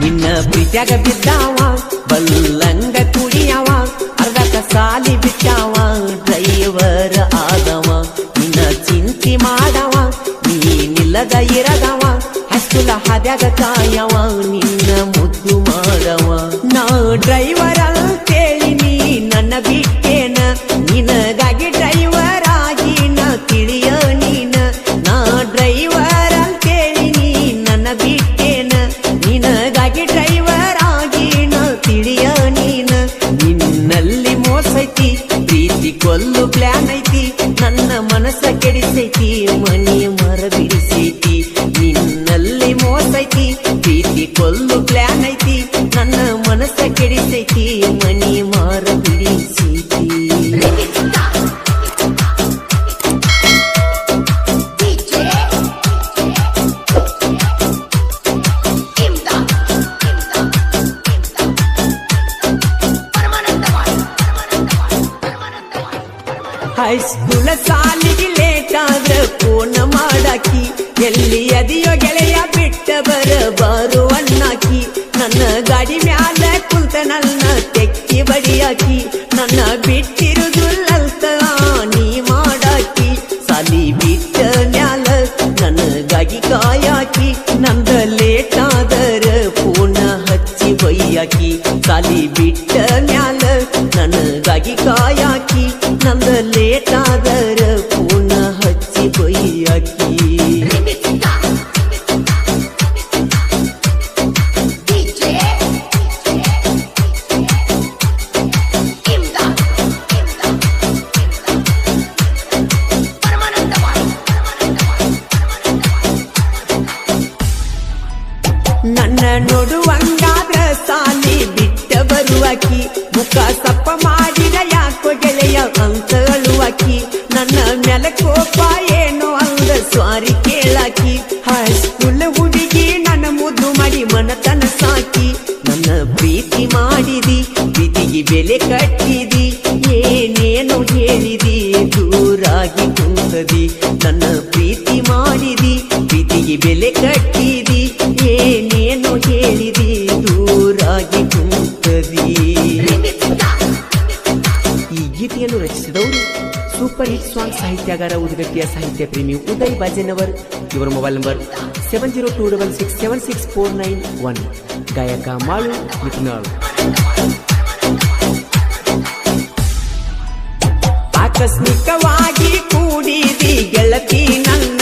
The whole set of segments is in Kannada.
ನಿನ್ನ ಪ್ರೀತ್ಯಾಗ ಬಿದ್ದಾವ ಬಲ್ಲಂಗ ಕುಡಿಯವ ಅರ್ಧಕ ಸಾಲಿ ಬಿಟ್ಟಾವ ನಿನಗಾಗಿ ಡ್ರೈವರ್ ಆಗಿ ನಾ ನೀನ. ನಾ ಡ್ರೈವರ್ ಅಂತೇಳಿ ನೀ ನನ್ನ ಬಿಟ್ಟೇನ. ನಿನಗಾಗಿ ಡ್ರೈವರ್ ಆಗಿ ನಾ ತಿಳಿಯ ನೀನ. ನಿನ್ನಲ್ಲಿ ಮೋಸೈತಿ ಪ್ರೀತಿ ಕೊಲ್ಲು ಪ್ಲಾನ್ ಐತಿ. ನನ್ನ ಮನಸ್ಸ ಕೆಡಿಸೈತಿ, ಮನಿ ಹೈಸ್ಕೂಲ ಸಾಲಿಗೆ ಲೇಟ್ ಆದ್ರ ಫೋನ್ ಮಾಡಾಕಿ, ಎಲ್ಲಿ ಅದಿಯೋ ಗೆಳೆಯ ಬಿಟ್ಟ ಬರ ಬಾರು ಅಣ್ಣಾಕಿ ನನ್ನ ಗಾಡಿ ಮ್ಯಾಲ ಕುಂತ ನನ್ನ ತೆಕ್ಕಿ ಬಡಿಯಾಕಿ, ನನ್ನ ಬಿಟ್ಟಿರುದುಲ್ಲಲ್ತ ನೀ ಮಾಡಾಕಿ, ಸಾಲಿ ಬಿಟ್ಟ ಮ್ಯಾಲ ನನಗಾಗಿ ಕಾಯಾಕಿ, ನಂದ ಲೇಟ್ ಆದರ ಫೋನ ಹಚ್ಚಿ ಬೈಯಾಕಿ ಸಾಲಿ ಬಿಟ್ಟ ಮ್ಯಾಲ ನನಗಾಗಿ ಕಾಯಾಕಿ. ನಂದ ಲೇಟ್ ಆದರ ಫೋನ ಹಚ್ಚಿ ಬೈಯಾಕಿ ನನ್ನ ನೋಡುವಂಗಾದ್ರ ಸಾಲಿ ಬಿಟ್ಟ ಬರುವಾಕಿ ಮುಖ ಸಪ್ಪ ಮಾಡಿದ ಯಾಕೋ ಗೆಳೆಯ ಅಂತ ಅಳುವಾಕಿ ನನ್ನ ಮೇಲೆ ಕೋಪ ಏನೋ ಅಂದ ಸ್ವಾರಿ ಕೇಳಾಕಿ. ಹೈಸ್ಕೂಲ್ ಹುಡುಗಿ ನನ್ನ ಮುದ್ದು ಮಾಡಿ ಮನತನ ಸಾಕಿ. ನನ್ನ ಪ್ರೀತಿ ಮಾಡಿದಿ ಬಿದಿಗೆ ಬೆಲೆ ಕಟ್ಟಿದಿ. ಏನೇನು ಹೇಳಿದಿ, ದೂರಾಗಿ ಕುಂತದಿ. ನನ್ನ ಪ್ರೀತಿ ಮಾಡಿದಿ ಬಿದಿಗೆ ಬೆಲೆ ಕಟ್ಟಿದಿ. ಏನೇನು ಹೇಳಿದಿ, ದೂರಾಗಿ ಗೀತೆಯನ್ನು ರಚಿಸಿದವರು ಸೂಪರ್ ಹಿಟ್ ಸಾಂಗ್ ಸಾಹಿತ್ಯಗಾರ ಉದ್ಗಟ್ಟಿಯ ಸಾಹಿತ್ಯ ಪ್ರೇಮಿ ಉದಯ್ ಬಾಜೆನವರ್. ಇವರ mobile number seven zero two double six seven six four nine one. ಗಾಯಕ ಮಾಳು ಮಿಥುನಾಳ್. ಆಕಸ್ಮಿಕವಾಗಿ ಕೂಡಿದಿ ಗೆಳತಿ ನನ್ನ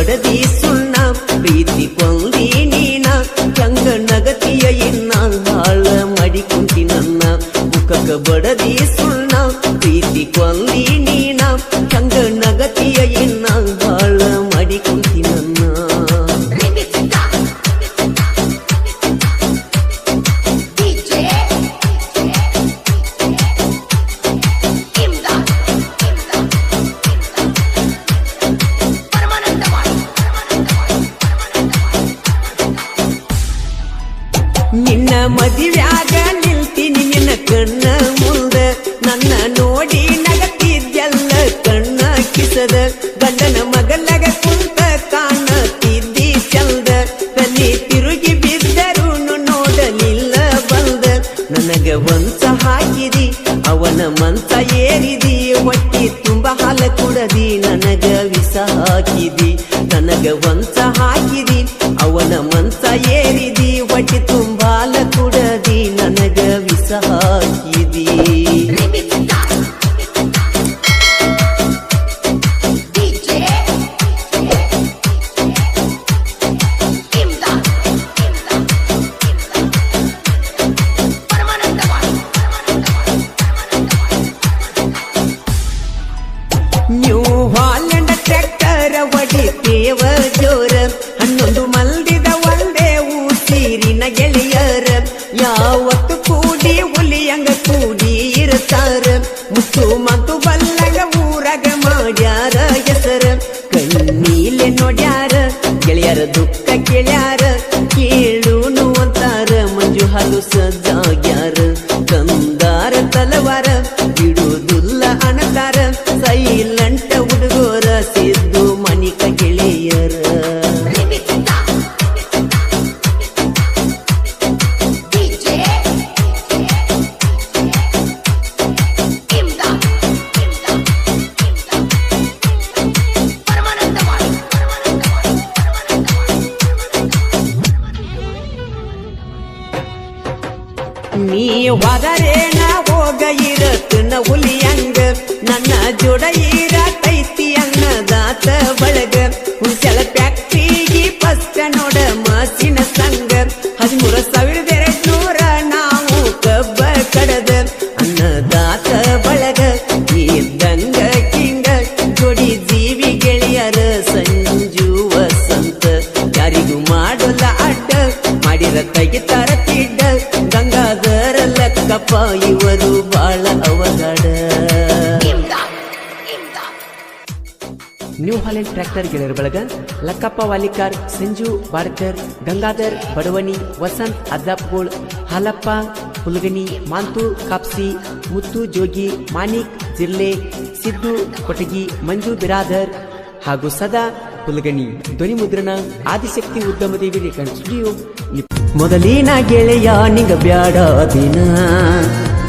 ಬಡದಿ ಸುಣ್ಣ, ಪ್ರೀತಿ ಕೊಂದಿ ನೀನ, ಚಂಗ ನಗತಿಯ ಇನ್ನ, ಹಾಳ ಮಾಡಿ ಕುಂತಿ ನನ್ನ. ಮುಖಕ್ಕ ಬಡದಿ ಸುಣ್ಣ, ಪ್ರೀತಿ ಕೊಂದಿ ನೀನ, ಚಂಗ ನಗತಿಯ ಇನ್ನ, ಹಾಳ ಮಾಡಿ ಕಿಸದ ಗಂಡನ ಮಗಲಗ ಕುಂತ ಕಾಣತಿದ್ದಿ ಚಂದ. ತಿರುಗಿ ಬಿದ್ದರು ನೋಡಲಿಲ್ಲ ಬಂದ. ನನಗ ಒಂಚ ಹಾಕಿದಿ, ಅವನ ಮಂಚ ಏರಿದಿ, ಹೊಟ್ಟಿ ತುಂಬ ಹಾಲ ಕುಡದಿ, ನನಗ ವಿಷ ಹಾಕಿದಿ. ನನಗ ಒಂಚ ಹಾಕಿದಿ, ಅವನ ಏರಿದಿ, ಹೊಟ್ಟಿ ತುಂಬ ದೇವ ಜೋರ. ಹನ್ನೊಂದು ಮಲ್ದಿದ ಒಂದೇ ಊಸಿರಿನ ಗೆಳೆಯರ. ಯಾವತ್ತು ಕೂಡಿ ಹುಲಿಯಂಗ ಕೂಡಿ ಇರುತ್ತಾರ ಮುತ್ತು ಮತ್ತು ನೀ ಹೋದರೇನ ಹೋಗ ಇರತ್ತನ ಹುಲಿಯಂಗ? ನನ್ನ ಜೋಡ ಇರತೈತಿ ಅನ್ನದಾತ ಬಳಗ. ಹುಸಲ ಫ್ಯಾಕ್ಟ್ರಿಗೆ ಫಸ್ಟ್ ನೋಡ ಮಾಸಿನ ಸಂಗ. ಹದಿಮೂರ ಸಾವಿರದ ಎರಡ್ ನೂರ ನಾವು ಕಬ್ಬ ಕಡದ. ಅನ್ನದಾತ ಬಳಗ, ಇದ್ದಂಗ ಕಿಂಗ. ಜೋಡಿ ಜೀವಿ ಗೆಳೆಯರ ಸಂಜು ವಸಂತ ಯಾರಿಗೂ ಮಾಡೋಲ್ಲ ಅಡ್ಡ, ಮಾಡಿರ ತೆಗಿತಾರ ತಿಡ್ಡ. ಇವರು ಬಾಳ ನ್ಯೂ ಹಾಲೆಂಡ್ ಟ್ರ್ಯಾಕ್ಟರ್ ಗೆಳೆಯರ ಬಳಗ ಲಕ್ಕಪ್ಪ ವಾಲಿಕಾರ್, ಸಂಜು ಬಾರ್ಕರ್, ಗಂಗಾಧರ್ ಬಡವಣಿ, ವಸಂತ್ ಅದ್ದಾಪ್ಗೋಳ್ ಹಾಲಪ್ಪ ಹುಲ್ಗನಿ, ಮಾಂತು ಕಾಪ್ಸಿ, ಮುತ್ತು ಜೋಗಿ, ಮಾನಿಕ್ ಜಿರ್ಲೆ, ಸಿದ್ದು ಕೊಟಗಿ, ಮಂಜು ಬಿರಾಧರ್ ಹಾಗೂ ಸದಾ ಹುಲ್ಗನಿ ಧ್ವನಿ ಮುದ್ರಣ ಆದಿಶಕ್ತಿ ಉದ್ಯಮದೇವಿ ರೇಖಾಣ್ ಸ್ಟುಡಿಯೋ ಮೊದಲಿನ ಗೆಳೆಯ ನಿಂಗ ಬ್ಯಾಡ ದಿನ.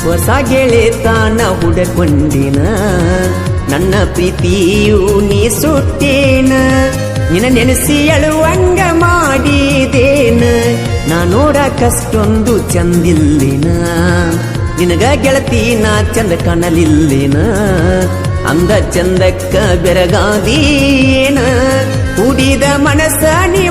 ಹೊಸ ಗೆಳೆತಾನ ಹುಡಕೊಂಡಿನ. ನನ್ನ ಪ್ರೀತಿಯು ನೀ ಸುಟ್ಟೇನ. ನಿನ್ನ ನೆನೆಸಿ ಅಳುವಂಗ ಮಾಡಿದೇನ. ನಾ ಕಷ್ಟೊಂದು ಚಂದಿಲ್ಲಿನ. ನಿನಗ ಗೆಳತಿ ನಾ ಚಂದ ಕಾಣಲಿಲ್ಲಿನ. ಅಂದ ಚಂದಕ್ಕ ಬೆರಗಾದೀನ ಕುಡಿದ ಮನಸ್ಸ ನೀ